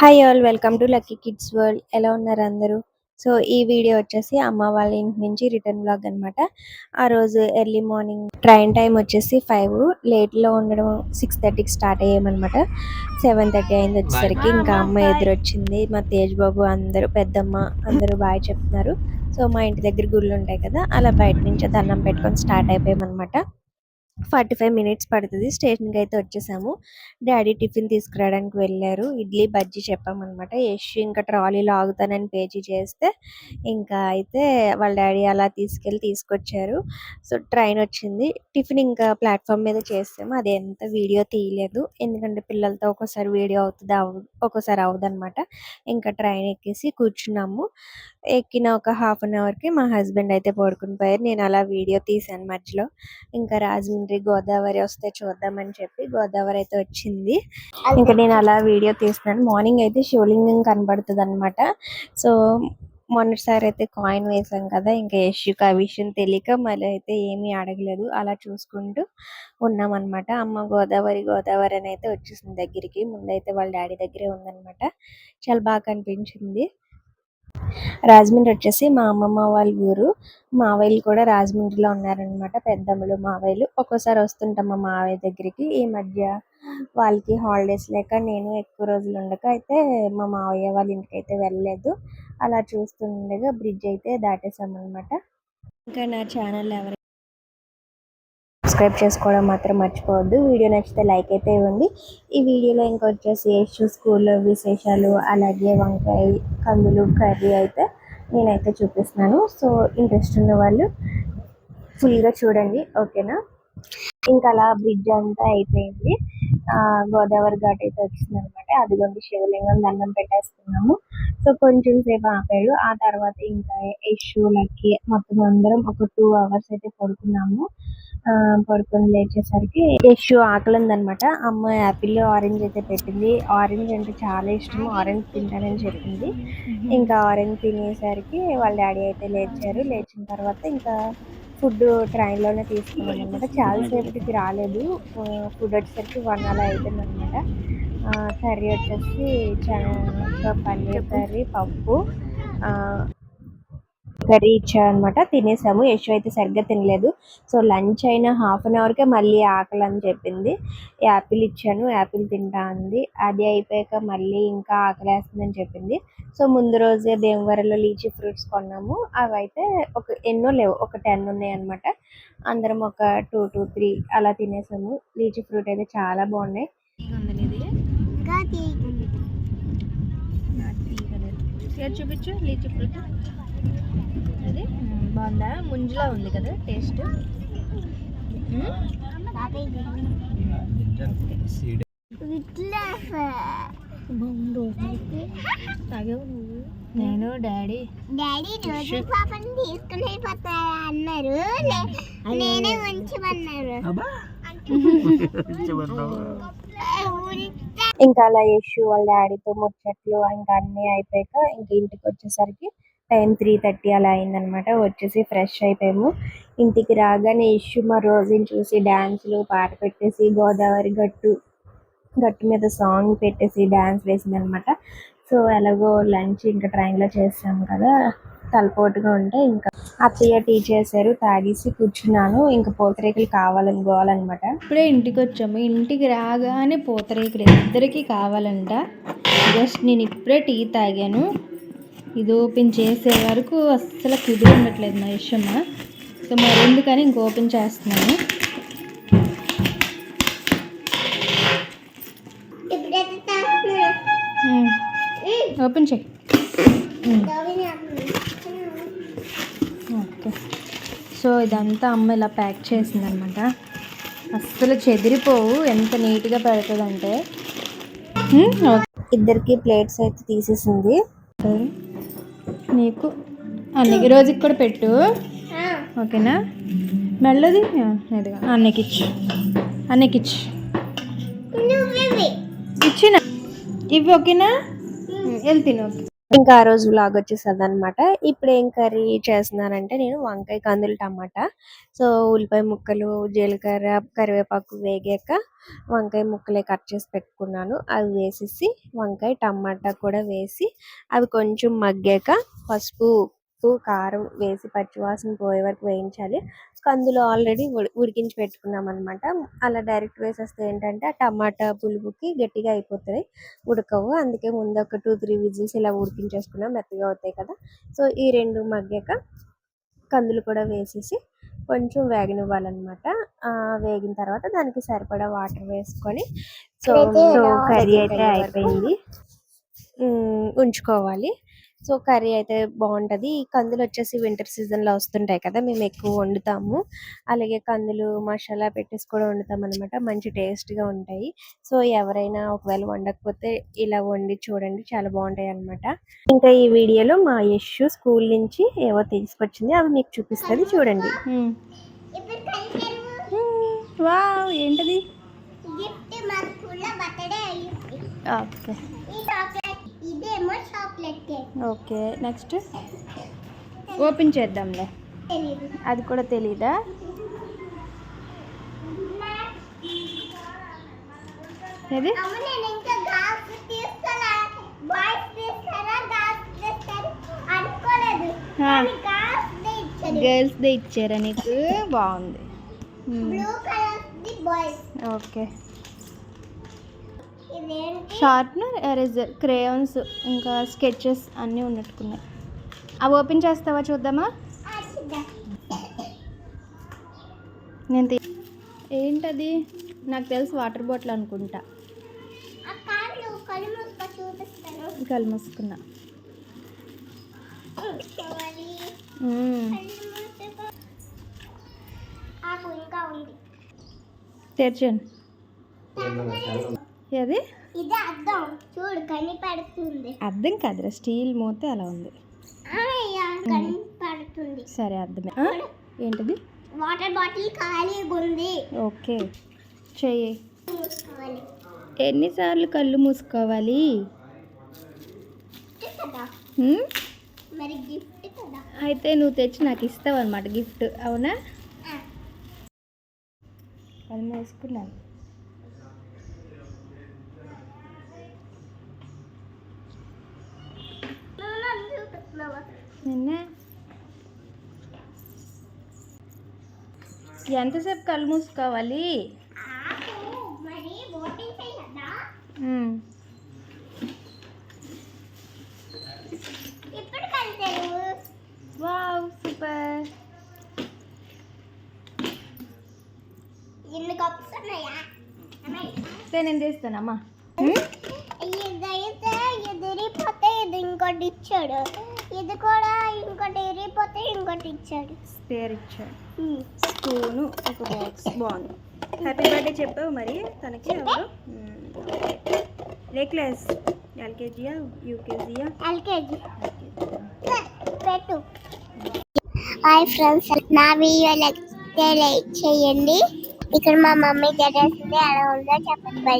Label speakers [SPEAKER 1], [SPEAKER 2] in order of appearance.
[SPEAKER 1] Hi all welcome to lucky kids world ఎలా ఉన్నారు అందరూ? సో ఈ వీడియో వచ్చేసి అమ్మ వాళ్ళ ఇంటి నుంచి రిటర్న్ బ్లాగ్ అన్నమాట. ఆ రోజు ఎర్లీ మార్నింగ్ ట్రైన్ టైం వచ్చేసి ఫైవ్ లేట్లో ఉండడం సిక్స్ థర్టీకి స్టార్ట్ అయ్యామన్నమాట. సెవెన్ థర్టీ అయింది వచ్చేసరికి ఇంకా అమ్మ ఎదురొచ్చింది. మా తేజ్ బాబు అందరూ పెద్దమ్మ అందరూ బాగా చెప్తున్నారు. సో మా ఇంటి దగ్గర గుళ్ళు ఉంటాయి కదా అలా బయట నుంచి దండం పెట్టుకొని స్టార్ట్ అయిపోయామన్నమాట. ఫార్టీ ఫైవ్ మినిట్స్ పడుతుంది. స్టేషన్కి అయితే వచ్చేసాము. డాడీ టిఫిన్ తీసుకురావడానికి వెళ్ళారు. ఇడ్లీ బజ్జీ చెప్పామన్నమాట. యష్ ఇంకా ట్రాలీలో ఆగుతానని పేజీ చేస్తే ఇంకా అయితే వాళ్ళ డాడీ అలా తీసుకెళ్ళి తీసుకొచ్చారు. సో ట్రైన్ వచ్చింది. టిఫిన్ ఇంకా ప్లాట్ఫామ్ మీద చేస్తాము అది ఎంత వీడియో తీయలేదు. ఎందుకంటే పిల్లలతో ఒక్కోసారి వీడియో అవుతుంది అవు ఒక్కోసారి అవదనమాట ఇంకా ట్రైన్ ఎక్కేసి కూర్చున్నాము. ఎక్కిన ఒక హాఫ్ అన్ అవర్కి మా హస్బెండ్ అయితే పడుకుని పోయారు. నేను అలా వీడియో తీసాను మధ్యలో. ఇంకా రాజమండ్రి గోదావరి వస్తే చూద్దామని చెప్పి గోదావరి అయితే వచ్చింది. ఇంకా నేను అలా వీడియో తీసినాను మార్నింగ్ అయితే శివలింగం కనబడుతుంది అనమాట సో మొన్నటిసారి అయితే కాయిన్ వేసాం కదా ఇంకా యశ్యుకి ఆ విషయం తెలియక మళ్ళీ అయితే ఏమీ అడగలేదు. అలా చూసుకుంటూ ఉన్నాం అనమాట అమ్మ గోదావరి గోదావరి అని అయితే వచ్చేసింది దగ్గరికి. ముందైతే వాళ్ళ డాడీ దగ్గరే ఉందన్నమాట. చాలా బాగా కనిపించింది. రాజమండ్రి వచ్చేసి మా అమ్మమ్మ వాళ్ళ ఊరు. మావయ్యలు కూడా రాజమండ్రిలో ఉన్నారనమాట పెద్దమ్మలు మావయ్యలు. ఒక్కోసారి వస్తుంటాం మా మావయ్య దగ్గరికి. ఈ మధ్య వాళ్ళకి హాలిడేస్ లేక నేను ఎక్కువ రోజులు ఉండక అయితే మా మావయ్య వాళ్ళ ఇంటికి అయితే వెళ్ళలేదు. అలా చూస్తుండగా బ్రిడ్జ్ అయితే దాటేసాం అనమాట ఇంకా నా ఛానల్ ఎవరు సబ్స్క్రైబ్ చేసుకోవడం మాత్రం మర్చిపోవద్దు. వీడియో నచ్చితే లైక్ అయితే ఇవ్వండి. ఈ వీడియోలో ఇంకా వచ్చేసి స్కూల్లో విశేషాలు అలాగే వంకాయ కందులు కర్రీ అయితే నేనైతే చూపిస్తున్నాను. సో ఇంట్రెస్ట్ ఉన్న వాళ్ళు ఫుల్గా చూడండి. ఓకేనా? ఇంకా అలా బ్రిడ్జ్ అంతా అయిపోయింది. గోదావరి ఘాట్ అయితే వచ్చింది అనమాట అదిగోండి శివలింగం దండం పెట్టేసుకున్నాము. సో కొంచెం సేపు ఆపాడు. ఆ తర్వాత ఇంకా యశు లక్కి మొత్తం అందరం ఒక టూ అవర్స్ అయితే పడుకున్నాము. పడుకొని లేచేసరికి యశు ఆకలి ఉందనమాట అమ్మ యాపిల్ ఆరెంజ్ అయితే పెట్టింది. ఆరెంజ్ అంటే చాలా ఇష్టం. ఆరెంజ్ తింటానని చెప్పింది. ఇంకా ఆరెంజ్ తినేసరికి వాళ్ళ డాడీ అయితే లేచారు. లేచిన తర్వాత ఇంకా ఫుడ్ ట్రైన్లోనే తీసుకున్నాం అనమాట చాలాసేపటికి రాలేదు. ఫుడ్ వచ్చేసరికి వన్ అలా అయిపోయింది అనమాట కర్రీ వచ్చేసి పన్నీర్ కర్రీ పప్పు. కర్రీ ఇచ్చారనమాట తినేసాము. యశు అయితే సరిగ్గా తినలేదు. సో లంచ్ అయిన హాఫ్ అన్ అవర్కే మళ్ళీ ఆకలి అని చెప్పింది. యాపిల్ ఇచ్చాను. యాపిల్ తింటా అంది. అది అయిపోయాక మళ్ళీ ఇంకా ఆకలి వేస్తుందని చెప్పింది. సో ముందు రోజే భీమవరంలో లీచీ ఫ్రూట్స్ కొన్నాము. అవి అయితే ఒక ఎన్నో లేవు. ఒక టెన్ ఉన్నాయి అనమాట అందరం ఒక టూ టూ త్రీ అలా తినేసాము. లీచీ ఫ్రూట్ అయితే చాలా బాగున్నాయి. చూపించు? Litchi fruit. అది? బాగుందా? ముంజులా ఉంది కదా టేస్ట్. నేను డాడీ.
[SPEAKER 2] డాడీ రోజు పాపని తీసుకుని వెళ్ళిపోతారా అన్నారు. నేనే ఉంచమన్నారు.
[SPEAKER 1] ఇంకా అలా యశు వాళ్ళ డాడీతో ముచ్చట్లు ఇంకా అన్ని అయిపోయాక ఇంక ఇంటికి వచ్చేసరికి టైం త్రీ థర్టీ అలా అయిందనమాట. వచ్చేసి ఫ్రెష్ అయిపోయాము. ఇంటికి రాగానే ఇష్యూ మా రోజుని చూసి డ్యాన్సులు పాట పెట్టేసి గోదావరి గట్టు గట్టు మీద సాంగ్ పెట్టేసి డ్యాన్స్ వేసిందనమాట. సో ఎలాగో లంచ్ ఇంకా ట్రైన్లో చేస్తాము కదా తలపోటుగా ఉంటే ఇంకా. అత్తయ్య టీ చేశారు తాగేసి కూర్చున్నాను. ఇంకా పూతరేకులు కావాలని గోవాలన్నమాట
[SPEAKER 3] ఇప్పుడే ఇంటికి వచ్చాము. ఇంటికి రాగానే పూతరేకులు ఇద్దరికి కావాలంట. జస్ట్ నేను ఇప్పుడే టీ తాగాను. ఇది ఓపెన్ చేసే వరకు అస్సలు కుదిరి ఉండట్లేదు మా ఇష్టమ్మ సో మరి ఎందుకని ఇంక ఓపెన్ చేస్తున్నాను. ఓపెన్ చేయి. ఓకే సో ఇదంతా అమ్మ ఇలా ప్యాక్ చేసిందనమాట అస్సలు చెదిరిపోవు ఎంత నీట్గా పెడుతుందంటే.
[SPEAKER 1] ఇద్దరికి ప్లేట్స్ అయితే తీసేసింది.
[SPEAKER 3] నీకు. అన్నకి రోజుకి కూడా పెట్టు. ఓకేనా? మెల్లది. ఇదిగా అన్నకి ఇచ్చు. అన్నకి ఇచ్చు. ఇచ్చిన? ఇవి ఓకేనా? వెళ్తాను ఓకే.
[SPEAKER 1] ఇంకా ఆ రోజు బ్లాగ్ వచ్చేసేది అనమాట ఇప్పుడు ఏం కర్రీ చేస్తున్నానంటే నేను వంకాయ కందులు టమాటా. సో ఉల్లిపాయ ముక్కలు జీలకర్ర కరివేపాకు వేగాక వంకాయ ముక్కలే కట్ చేసి పెట్టుకున్నాను. అవి వేసేసి వంకాయ టమాటా కూడా వేసి అవి కొంచెం మగ్గాక పసుపు ఉప్పు కారం వేసి పచ్చివాసన పోయే వరకు వేయించాలి. కందులు ఆల్రెడీ ఉడికించి పెట్టుకున్నాం అనమాట అలా డైరెక్ట్ వేసేస్తే ఏంటంటే ఆ టమాటా పులుపుకి గట్టిగా అయిపోతాయి ఉడకవు. అందుకే ముందు ఒక టూ త్రీ విజిల్స్ ఇలా ఉడికించేసుకున్నాం మెత్తగా అవుతాయి కదా. సో ఈ రెండు మగ్గాక కందులు కూడా వేసేసి కొంచెం వేగనివ్వాలన్నమాట. వేగిన తర్వాత దానికి సరిపడా వాటర్ వేసుకొని సో కర్రీ అయితే అయిపోయింది ఉంచుకోవాలి. సో కర్రీ అయితే బాగుంటది ఈ కందులు వచ్చేసి వింటర్ సీజన్లో వస్తుంటాయి కదా మేము ఎక్కువ వండుతాము. అలాగే కందులు మసాలా పెట్టేసి కూడా వండుతాం అనమాట మంచి టేస్ట్గా ఉంటాయి. సో ఎవరైనా ఒకవేళ వండకపోతే ఇలా వండి చూడండి. చాలా బాగుంటాయి అన్నమాట ఇంకా ఈ వీడియోలో మా యశ్ స్కూల్ నుంచి ఏవో తీసుకొచ్చింది. అవి మీకు చూపిస్తుంది చూడండి.
[SPEAKER 3] వావ్! ఏంటది?
[SPEAKER 2] గిఫ్ట్ మా స్కూల్లో బర్త్డే అయ్యింది.
[SPEAKER 3] ఓకే. Okay next? ఓపెన్ చేద్దాంలే. అది కూడా తెలీదా? ఏది?
[SPEAKER 2] గాల్స్ ఇచ్చారు.
[SPEAKER 3] గర్ల్స్ దే ఇచ్చారా నీకు? బాగుంది.
[SPEAKER 2] Boys
[SPEAKER 3] okay. Sharpener eraser crayons ఇంకా స్కెచెస్ అన్నీ ఉన్నట్టుకున్నాయి. అవి ఓపెన్ చేస్తావా చూద్దామా? నేను తీ- ఏంటది? నాకు తెలుసు వాటర్ బాటిల్ అనుకుంటా.
[SPEAKER 2] కళ్ళు
[SPEAKER 3] మూసుకున్నా.
[SPEAKER 2] చూడాలి.
[SPEAKER 3] ఏది?
[SPEAKER 2] ఇది అద్దం. చూడు కనిపెడుతుంది.
[SPEAKER 3] అర్థం కాదురా స్టీల్ మూత అలా ఉంది.
[SPEAKER 2] కనిపెడుతుంది.
[SPEAKER 3] సరే అర్థమే? ఏంటిది?
[SPEAKER 2] వాటర్ బాటిల్ ఖాళీగా ఉంది.
[SPEAKER 3] ఓకే. చెయ్యి. ఎన్నిసార్లు కళ్ళు మూసుకోవాలి?
[SPEAKER 2] మరి గిఫ్ట్ కదా?
[SPEAKER 3] అయితే నువ్వు తెచ్చి నాకు ఇస్తావు అనమాట గిఫ్ట్ అవునా? కళ్ళు మూసుకున్నాను
[SPEAKER 2] నువ్వు నన్ను చూపిస్తున్నావా
[SPEAKER 3] నిన్న. ఎంతసేపు కళ్ళు మూసుకోవాలి?
[SPEAKER 2] ఆకు మరి బోటింగ్ చేయదా
[SPEAKER 3] మ్మ్.
[SPEAKER 2] ఇప్పుడు కలిసారు
[SPEAKER 3] వావ్ సూపర్.
[SPEAKER 2] ఎన్ని కప్స్ ఉన్నాయా? అమ్మాయి,
[SPEAKER 3] సరే నేను తీస్తానమ్మా
[SPEAKER 2] ఇదైతే ఇది ఇరిగిపోతే ఇది ఇంకోటి ఇచ్చాడు. ఇది కూడా ఇంకోటి ఇరిగిపోతే ఇంకోటి ఇచ్చాడు.
[SPEAKER 3] స్పేర్ ఇచ్చాడు. స్పూను ఒక బాక్స్. బాగుంది. హ్యాపీ బర్త్డే చెప్పావు మరి తనకి ఎవరు ఏ క్లాస్ ఎల్కేజీయా యూకేజీయా
[SPEAKER 2] ఎల్కేజీ పెట్టు. హాయ్ ఫ్రెండ్స్ నా వీడియోలకి లైక్ చేయండి. ఇక్కడ మా మమ్మీ జడేసింది ఎలా ఉందో చెప్పండి బై